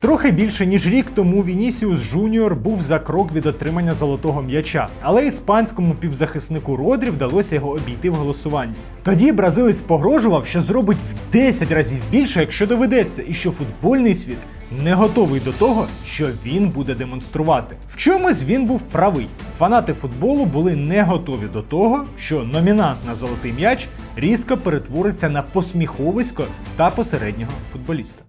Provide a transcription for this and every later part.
Трохи більше ніж рік тому Вінісіус Жуніор був за крок від отримання золотого м'яча, але іспанському півзахиснику Родрі вдалося його обійти в голосуванні. Тоді бразилець погрожував, що зробить в 10 разів більше, якщо доведеться, і що футбольний світ не готовий до того, що він буде демонструвати. В чомусь він був правий. Фанати футболу були не готові до того, що номінант на золотий м'яч різко перетвориться на посміховисько та посереднього футболіста.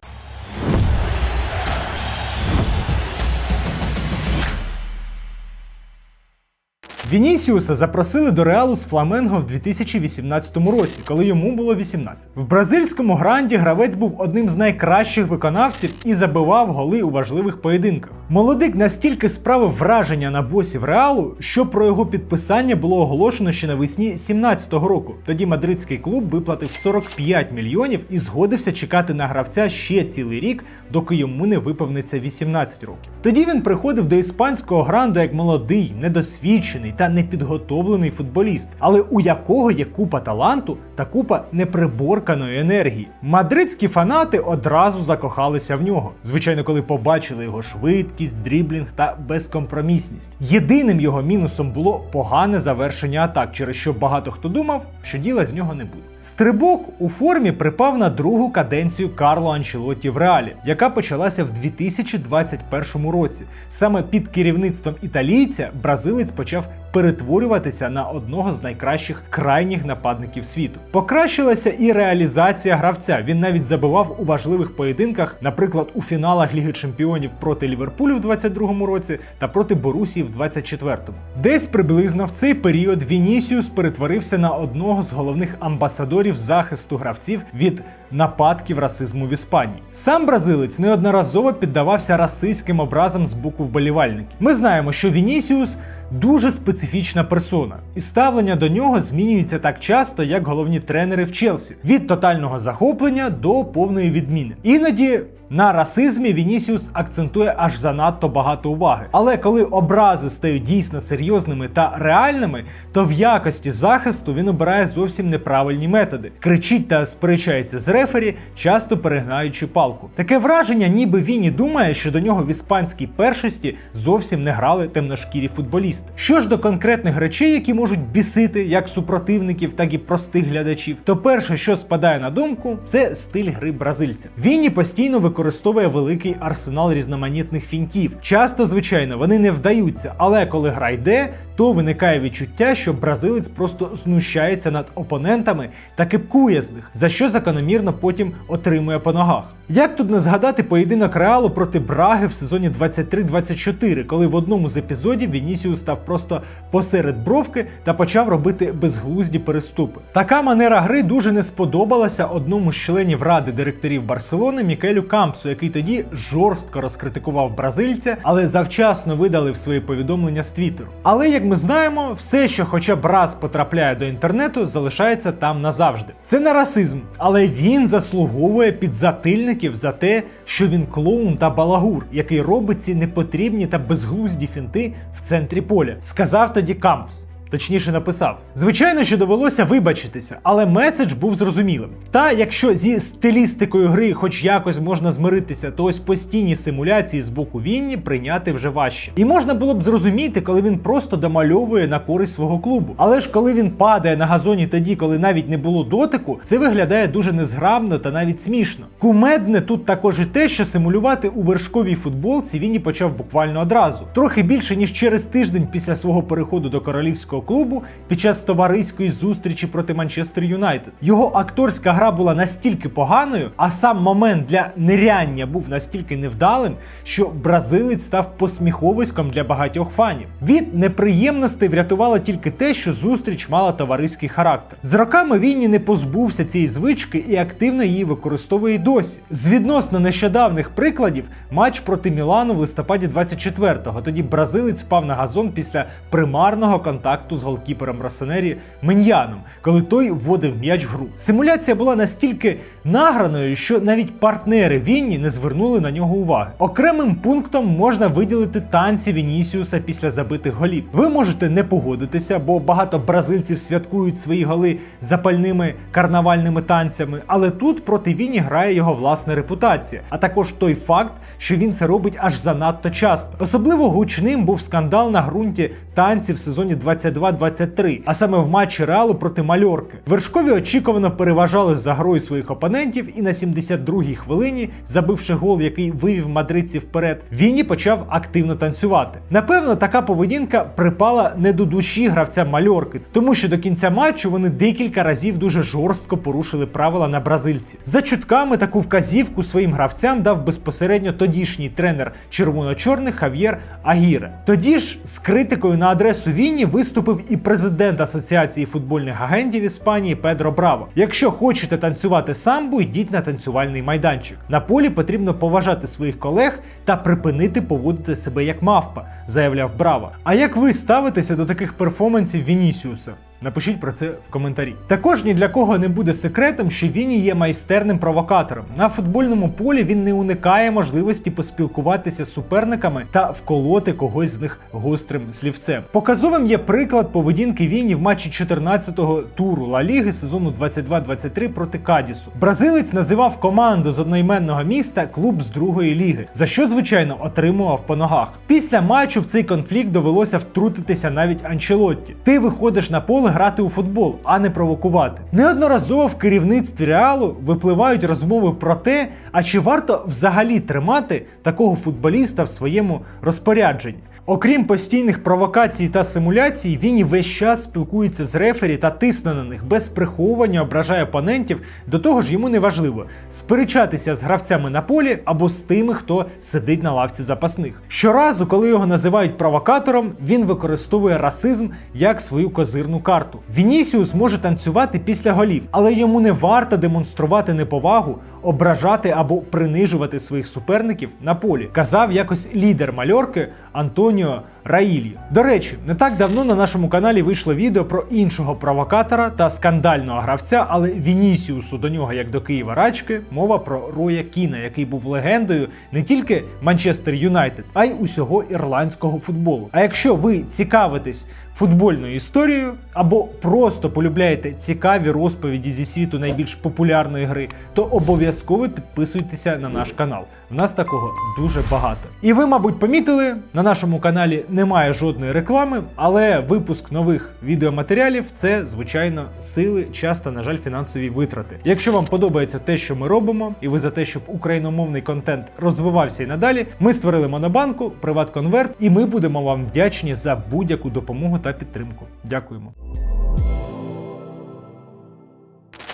Вінісіуса запросили до Реалу з Фламенго в 2018 році, коли йому було 18. В бразильському гранді гравець був одним з найкращих виконавців і забивав голи у важливих поєдинках. Молодик настільки справив враження на босів Реалу, що про його підписання було оголошено ще навесні 17-го року. Тоді мадридський клуб виплатив 45 мільйонів і згодився чекати на гравця ще цілий рік, доки йому не виповниться 18 років. Тоді він приходив до іспанського гранду як молодий, недосвідчений та непідготовлений футболіст, але у якого є купа таланту та купа неприборканої енергії. Мадридські фанати одразу закохалися в нього. Звичайно, коли побачили його швидкість, дріблінг та безкомпромісність. Єдиним його мінусом було погане завершення атак, через що багато хто думав, що діла з нього не буде. Стрибок у формі припав на другу каденцію Карло Анчелоті в Реалі, яка почалася в 2021 році. Саме під керівництвом італійця бразилець почав перетворюватися на одного з найкращих крайніх нападників світу. Покращилася і реалізація гравця. Він навіть забивав у важливих поєдинках, наприклад, у фіналах Ліги Чемпіонів проти Ліверпулю в 22-му році та проти Борусії в 24-му. Десь приблизно в цей період Вінісіус перетворився на одного з головних амбасадорів захисту гравців від нападків расизму в Іспанії. Сам бразилець неодноразово піддавався расистським образам з боку вболівальників. Ми знаємо, що Вінісіус дуже специфічна персона, і ставлення до нього змінюється так часто, як головні тренери в Челсі: від тотального захоплення до повної відміни. Іноді. На расизмі Вінісіус акцентує аж занадто багато уваги. Але коли образи стають дійсно серйозними та реальними, то в якості захисту він обирає зовсім неправильні методи. Кричить та сперечається з рефері, часто перегнаючи палку. Таке враження, ніби він і думає, що до нього в іспанській першості зовсім не грали темношкірі футболісти. Що ж до конкретних речей, які можуть бісити як супротивників, так і простих глядачів, то перше, що спадає на думку, це стиль гри бразильця. Він постійно використовує великий арсенал різноманітних фінтів. Часто, звичайно, вони не вдаються, але коли гра йде, то виникає відчуття, що бразилець просто знущається над опонентами та кипкує з них, за що закономірно потім отримує по ногах. Як тут не згадати поєдинок Реалу проти Браги в сезоні 23-24, коли в одному з епізодів Вінісіус став просто посеред бровки та почав робити безглузді переступи. Така манера гри дуже не сподобалася одному з членів ради директорів Барселони Мікелю Кампсу, який тоді жорстко розкритикував бразильця, але завчасно видалив свої повідомлення з Твіттеру. Але як ми знаємо, все, що хоча б раз потрапляє до інтернету, залишається там назавжди. Це не расизм, але він заслуговує підзатильників за те, що він клоун та балагур, який робить ці непотрібні та безглузді фінти в центрі поля. Сказав тоді Кампс. Точніше написав. Звичайно, що довелося вибачитися, але меседж був зрозумілим. Та якщо зі стилістикою гри хоч якось можна змиритися, то ось постійні симуляції з боку Вінні прийняти вже важче. І можна було б зрозуміти, коли він просто домальовує на користь свого клубу. Але ж коли він падає на газоні тоді, коли навіть не було дотику, це виглядає дуже незграбно та навіть смішно. Кумедне тут також і те, що симулювати у вершковій футболці Вінні почав буквально одразу. Трохи більше ніж через тиждень після свого переходу до королівського клубу під час товариської зустрічі проти Манчестер Юнайтед. Його акторська гра була настільки поганою, а сам момент для ниряння був настільки невдалим, що бразилець став посміховиськом для багатьох фанів. Від неприємностей врятувало тільки те, що зустріч мала товариський характер. З роками Вінні не позбувся цієї звички і активно її використовує досі. З відносно нещодавних прикладів матч проти Мілану в листопаді 24-го. Тоді бразилець впав на газон після примарного контакту контакту з голкіпером Росонері Меньяном, коли той вводив м'яч в гру. Симуляція була настільки награною, що навіть партнери Вінні не звернули на нього уваги. Окремим пунктом можна виділити танці Вінісіуса після забитих голів. Ви можете не погодитися, бо багато бразильців святкують свої голи запальними карнавальними танцями, але тут проти Віні грає його власна репутація, а також той факт, що він це робить аж занадто часто. Особливо гучним був скандал на ґрунті танців в сезоні 22-23, а саме в матчі Реалу проти Мальорки. Вершкові очікувано переважали за грою своїх опонентів, і на 72-й хвилині, забивши гол, який вивів мадридців вперед, Віні почав активно танцювати. Напевно, така поведінка припала не до душі гравця Мальорки, тому що до кінця матчу вони декілька разів дуже жорстко порушили правила на бразильці. За чутками таку вказівку своїм гравцям дав безпосередньо тодішній тренер червоно-чорних Хав'єр Агіре. Тоді ж з критикою на адресу Вінні виступив і президент Асоціації футбольних агентів Іспанії Педро Браво. Якщо хочете танцювати самбу, йдіть на танцювальний майданчик. На полі потрібно поважати своїх колег та припинити поводити себе як мавпа, заявляв Браво. А як ви ставитеся до таких перформансів Вінісіуса? Напишіть про це в коментарі. Також ні для кого не буде секретом, що Віні є майстерним провокатором. На футбольному полі він не уникає можливості поспілкуватися з суперниками та вколоти когось з них гострим слівцем. Показовим є приклад поведінки Віні в матчі 14-го туру Ла Ліги сезону 22-23 проти Кадісу. Бразилець називав команду з одноіменного міста клуб з другої ліги, за що звичайно отримував по ногах. Після матчу в цей конфлікт довелося втрутитися навіть Анчелотті. Ти виходиш на поле грати у футбол, а не провокувати. Неодноразово в керівництві реалу випливають розмови про те, а чи варто взагалі тримати такого футболіста в своєму розпорядженні. Окрім постійних провокацій та симуляцій, він і весь час спілкується з рефері та тисне на них без приховування, ображає опонентів. До того ж, йому не важливо сперечатися з гравцями на полі або з тими, хто сидить на лавці запасних. Щоразу, коли його називають провокатором, він використовує расизм як свою козирну карту. Вінісіус може танцювати після голів, але йому не варто демонструвати неповагу, ображати або принижувати своїх суперників на полі. Казав якось лідер мальорки Антоніо Раїлі. До речі, не так давно на нашому каналі вийшло відео про іншого провокатора та скандального гравця, але Вінісіусу до нього, як до Києва Рачки, мова про Роя Кіна, який був легендою не тільки Манчестер Юнайтед, а й усього ірландського футболу. А якщо ви цікавитесь футбольною історією або просто полюбляєте цікаві розповіді зі світу найбільш популярної гри, то обов'язково підписуйтеся на наш канал. В нас такого дуже багато. І ви, мабуть, помітили, на нашому каналі немає жодної реклами, але випуск нових відеоматеріалів це, звичайно, сили, час та, на жаль, фінансові витрати. Якщо вам подобається те, що ми робимо, і ви за те, щоб україномовний контент розвивався і надалі, ми створили монобанку, приват-конверт, і ми будемо вам вдячні за будь-яку допомогу та підтримку. Дякуємо.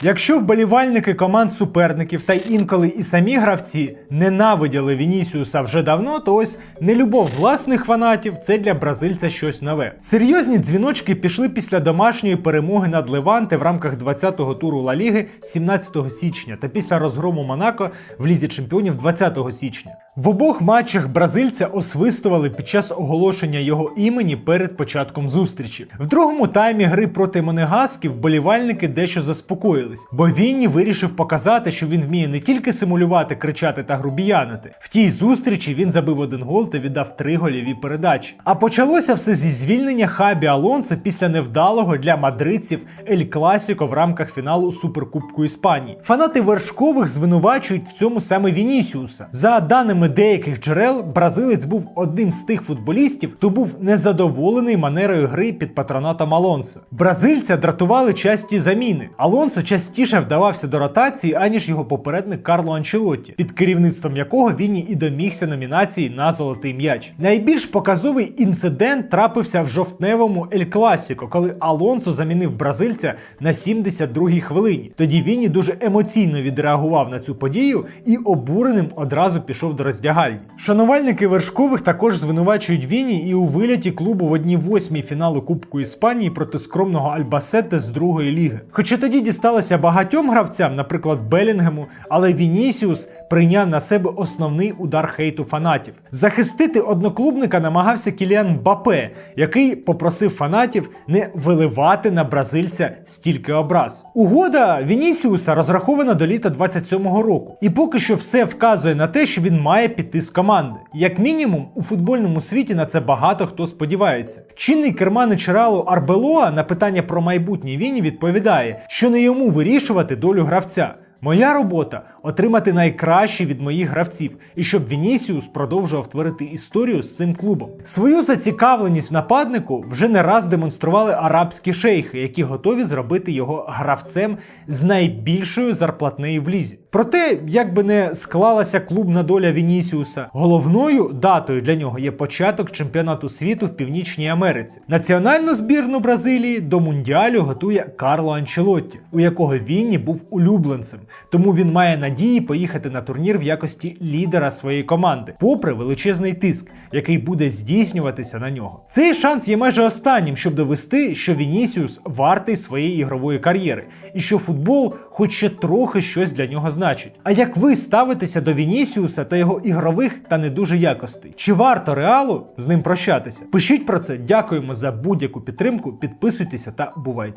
Якщо вболівальники команд суперників та інколи і самі гравці ненавиділи Вінісіуса вже давно, то ось нелюбов власних фанатів це для бразильця щось нове. Серйозні дзвіночки пішли після домашньої перемоги над Леванте в рамках 20-го туру Ла Ліги 17 січня та після розгрому Монако в лізі чемпіонів 20 січня. В обох матчах бразильця освистували під час оголошення його імені перед початком зустрічі. В другому таймі гри проти Монегасків вболівальники дещо заспокоїлись, бо Вінні вирішив показати, що він вміє не тільки симулювати, кричати та грубіянити. В тій зустрічі він забив один гол та віддав три гольові передачі. А почалося все зі звільнення Хабі Алонсо після невдалого для мадридців Ель Класіко в рамках фіналу Суперкубку Іспанії. Фанати вершкових звинувачують в цьому саме Вінісіуса. За даними деяких джерел, бразилець був одним з тих футболістів, хто був незадоволений манерою гри під патронатом Алонсо. Бразильця дратували часті заміни. Алонсо частіше вдавався до ротації, аніж його попередник Карло Анчелотті, під керівництвом якого він і домігся номінації на золотий м'яч. Найбільш показовий інцидент трапився в жовтневому Ель Класіко, коли Алонсо замінив бразильця на 72-й хвилині. Тоді він дуже емоційно відреагував на цю подію і обуреним одразу пішов до роздягальні. Шанувальники вершкових також звинувачують Віні і у виліті клубу в одній восьмій фіналу Кубку Іспанії проти скромного Альбасете з другої ліги. Хоча тоді дісталося багатьом гравцям, наприклад, Белінгему, але Вінісіус прийняв на себе основний удар хейту фанатів. Захистити одноклубника намагався Кіліан Бапе, який попросив фанатів не виливати на бразильця стільки образ. Угода Вінісіуса розрахована до літа 27-го року, і поки що все вказує на те, що він має піти з команди. Як мінімум, у футбольному світі на це багато хто сподівається. Чинний керманич Реалу Арбелоа на питання про майбутнє Віні відповідає, що не йому вирішувати долю гравця. Моя робота отримати найкраще від моїх гравців, і щоб Вінісіус продовжував творити історію з цим клубом. Свою зацікавленість в нападнику вже не раз демонстрували арабські шейхи, які готові зробити його гравцем з найбільшою зарплатнею в лізі. Проте, як би не склалася клубна доля Вінісіуса, головною датою для нього є початок чемпіонату світу в Північній Америці. Національну збірну Бразилії до мундіалю готує Карло Анчелотті, у якого Вінні був улюбленцем. Тому він має надії поїхати на турнір в якості лідера своєї команди, попри величезний тиск, який буде здійснюватися на нього. Цей шанс є майже останнім, щоб довести, що Вінісіус вартий своєї ігрової кар'єри, і що футбол хоч ще трохи щось для нього значить. А як ви ставитеся до Вінісіуса та його ігрових та не дуже якостей? Чи варто реалу з ним прощатися? Пишіть про це, дякуємо за будь-яку підтримку, підписуйтеся та бувайте.